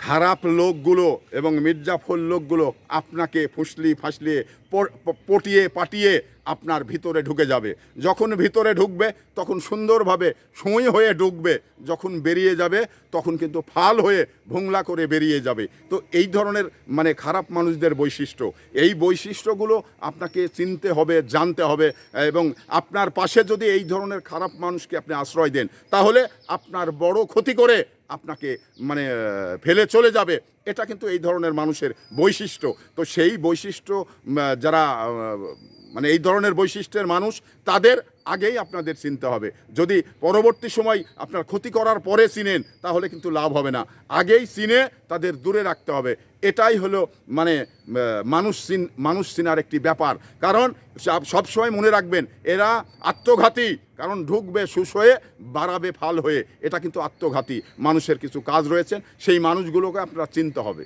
খারাপ লোকগুলো এবং মির্জাফর লোকগুলো আপনাকে ফুসলি ফাসলিয়ে পটিয়ে পাটিয়ে আপনার ভিতরে ঢুকে যাবে। যখন ভিতরে ঢুকবে, তখন সুন্দরভাবে সুঁই হয়ে ঢুকবে। যখন বেরিয়ে যাবে, তখন কিন্তু ফাল হয়ে ভোংলা করে বেরিয়ে যাবে। তো এই ধরনের মানে খারাপ মানুষদের বৈশিষ্ট্য। এই বৈশিষ্ট্যগুলো আপনাকে চিনতে হবে, জানতে হবে এবং আপনার পাশে যদি এই ধরনের খারাপ মানুষকে আপনি আশ্রয় দেন, তাহলে আপনার বড় ক্ষতি করে আপনাকে মানে ফেলে চলে যাবে। এটা কিন্তু এই ধরনের মানুষের বৈশিষ্ট্য। তো সেই বৈশিষ্ট্য যারা মানে এই ধরনের বৈশিষ্ট্যের মানুষ, তাদের আগেই আপনাদের চিনতে হবে। যদি পরবর্তী সময় আপনার ক্ষতি করার পরে চিনেন, তাহলে কিন্তু লাভ হবে না। আগেই চিনে তাদের দূরে রাখতে হবে। এটাই হলো মানে মানুষ চিন, মানুষ চিনার একটি ব্যাপার। কারণ সব- সবসময় মনে রাখবেন, এরা আত্মঘাতী। কারণ ঢুকবে শুষ হয়ে, বাড়াবে ফাল হয়ে। এটা কিন্তু আত্মঘাতী। মানুষের কিছু কাজ রয়েছে, সেই মানুষগুলোকে আপনারা চিনতে হবে।